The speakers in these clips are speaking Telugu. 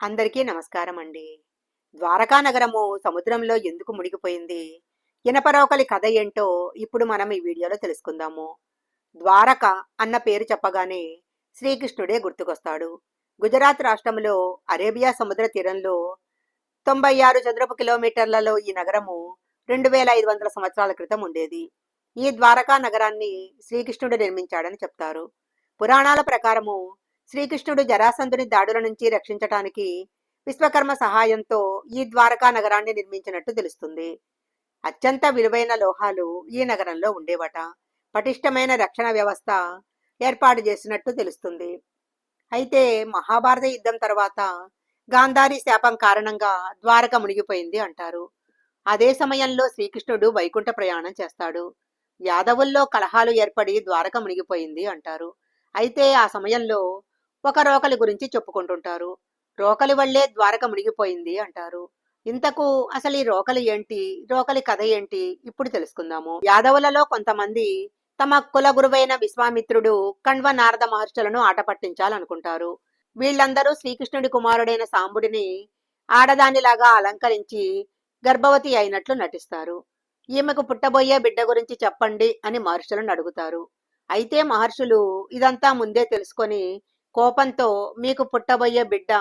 అందరికీ నమస్కారం అండి ద్వారకా నగరము సముద్రంలో ఎందుకు మునిగిపోయింది? ఇనపరోకలి కథ ఏంటో ఇప్పుడు మనం ఈ వీడియోలో తెలుసుకుందాము. ద్వారక అన్న పేరు చెప్పగానే శ్రీకృష్ణుడే గుర్తుకొస్తాడు. గుజరాత్ రాష్ట్రంలో అరేబియా సముద్ర తీరంలో తొంభై ఆరు చదరపు కిలోమీటర్లలో ఈ నగరము రెండు వేల ఐదు వందల సంవత్సరాల క్రితం ఉండేది. ఈ ద్వారకా నగరాన్ని శ్రీకృష్ణుడు నిర్మించాడని చెప్తారు. పురాణాల ప్రకారము శ్రీకృష్ణుడు జరాసంధుని దాడుల నుంచి రక్షించటానికి విశ్వకర్మ సహాయంతో ఈ ద్వారకా నగరాన్ని నిర్మించినట్టు తెలుస్తుంది. అత్యంత విలువైన లోహాలు ఈ నగరంలో ఉండేవట. పటిష్టమైన రక్షణ వ్యవస్థ ఏర్పాటు చేసినట్టు తెలుస్తుంది. అయితే మహాభారత యుద్ధం తర్వాత గాంధారి శాపం కారణంగా ద్వారక మునిగిపోయింది అంటారు. అదే సమయంలో శ్రీకృష్ణుడు వైకుంఠ ప్రయాణం చేస్తాడు. యాదవుల్లో కలహాలు ఏర్పడి ద్వారక మునిగిపోయింది అంటారు. అయితే ఆ సమయంలో ఒక రోకలి గురించి చెప్పుకుంటుంటారు. రోకలి వల్లే ద్వారక మునిగిపోయింది అంటారు. ఇంతకు అసలు ఈ రోకలి ఏంటి? రోకలి కథ ఏంటి? ఇప్పుడు తెలుసుకుందాము. యాదవులలో కొంతమంది తమ కుల గురువైన విశ్వామిత్రుడు కణ్వ నారద మహర్షులను ఆట పట్టించాలనుకుంటారు. వీళ్ళందరూ శ్రీకృష్ణుడి కుమారుడైన సాంబుడిని ఆడదానిలాగా అలంకరించి గర్భవతి అయినట్లు నటిస్తారు. ఈమెకు పుట్టబోయే బిడ్డ గురించి చెప్పండి అని మహర్షులను అడుగుతారు. అయితే మహర్షులు ఇదంతా ముందే తెలుసుకొని కోపంతో మీకు పుట్టబోయే బిడ్డ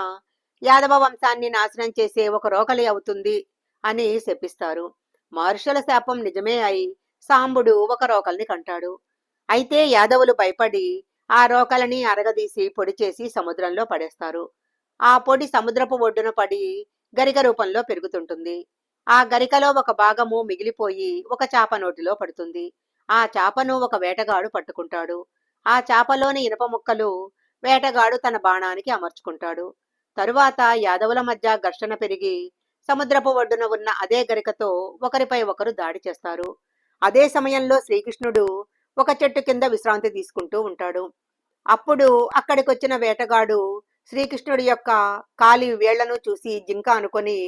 యాదవ వంశాన్ని నాశనం చేసే ఒక రోకలి అవుతుంది అని శపిస్తారు. మహర్షుల శాపం నిజమే అయి సాంబుడు ఒక రోకల్ని కంటాడు. అయితే యాదవులు భయపడి ఆ రోకలని అరగదీసి పొడి చేసి సముద్రంలో పడేస్తారు. ఆ పొడి సముద్రపు ఒడ్డున పడి గరిక రూపంలో పెరుగుతుంటుంది. ఆ గరికలో ఒక భాగము మిగిలిపోయి ఒక చాప నోటిలో పడుతుంది. ఆ చాపను ఒక వేటగాడు పట్టుకుంటాడు. ఆ చాపలోని ఇనప ముక్కలు వేటగాడు తన బాణానికి అమర్చుకుంటాడు. తరువాత యాదవుల మధ్య ఘర్షణ పెరిగి సముద్రపు ఒడ్డున ఉన్న అదే గరికతో ఒకరిపై ఒకరు దాడి చేస్తారు. అదే సమయంలో శ్రీకృష్ణుడు ఒక చెట్టు కింద విశ్రాంతి తీసుకుంటూ ఉంటాడు. అప్పుడు అక్కడికొచ్చిన వేటగాడు శ్రీకృష్ణుడి యొక్క కాలి వేళ్ళను చూసి జింక అనుకొని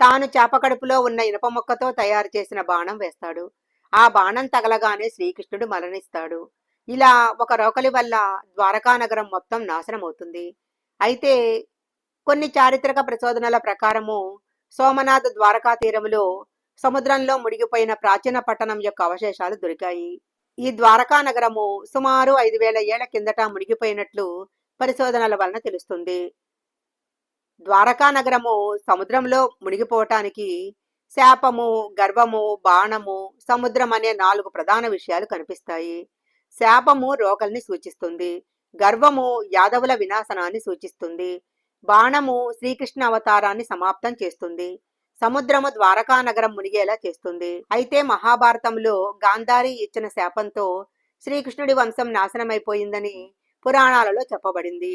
తాను చేపకడుపులో ఉన్న ఇనప మొక్కతో తయారు చేసిన బాణం వేస్తాడు. ఆ బాణం తగలగానే శ్రీకృష్ణుడు మరణిస్తాడు. ఇలా ఒక రోకలి వల్ల ద్వారకా నగరం మొత్తం నాశనం అవుతుంది. అయితే కొన్ని చారిత్రక ప్రచోదనల ప్రకారము సోమనాథ్ ద్వారకా తీరములో సముద్రంలో మునిగిపోయిన ప్రాచీన పట్టణం యొక్క అవశేషాలు దొరికాయి. ఈ ద్వారకా నగరము సుమారు ఐదు వేల ఏళ్ళ కిందట మునిగిపోయినట్లు పరిశోధనల వలన తెలుస్తుంది. ద్వారకా నగరము సముద్రంలో మునిగిపోవటానికి శాపము గర్వము బాణము సముద్రం అనే నాలుగు ప్రధాన విషయాలు కనిపిస్తాయి. శాపము రోకల్ని సూచిస్తుంది. గర్వము యాదవుల వినాశనాన్ని సూచిస్తుంది. బాణము శ్రీకృష్ణ అవతారాన్ని సమాప్తం చేస్తుంది. సముద్రము ద్వారకా నగరం మునిగేలా చేస్తుంది. అయితే మహాభారతంలో గాంధారి ఇచ్చిన శాపంతో శ్రీకృష్ణుడి వంశం నాశనమైపోయిందని పురాణాలలో చెప్పబడింది.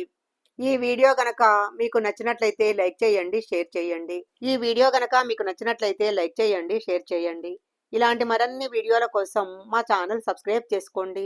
ఈ వీడియో గనక మీకు నచ్చినట్లయితే లైక్ చేయండి షేర్ చేయండి. ఈ వీడియో గనక మీకు నచ్చినట్లయితే లైక్ చేయండి షేర్ చేయండి. ఇలాంటి మరిన్ని వీడియోల కోసం మా ఛానల్ సబ్స్క్రైబ్ చేసుకోండి.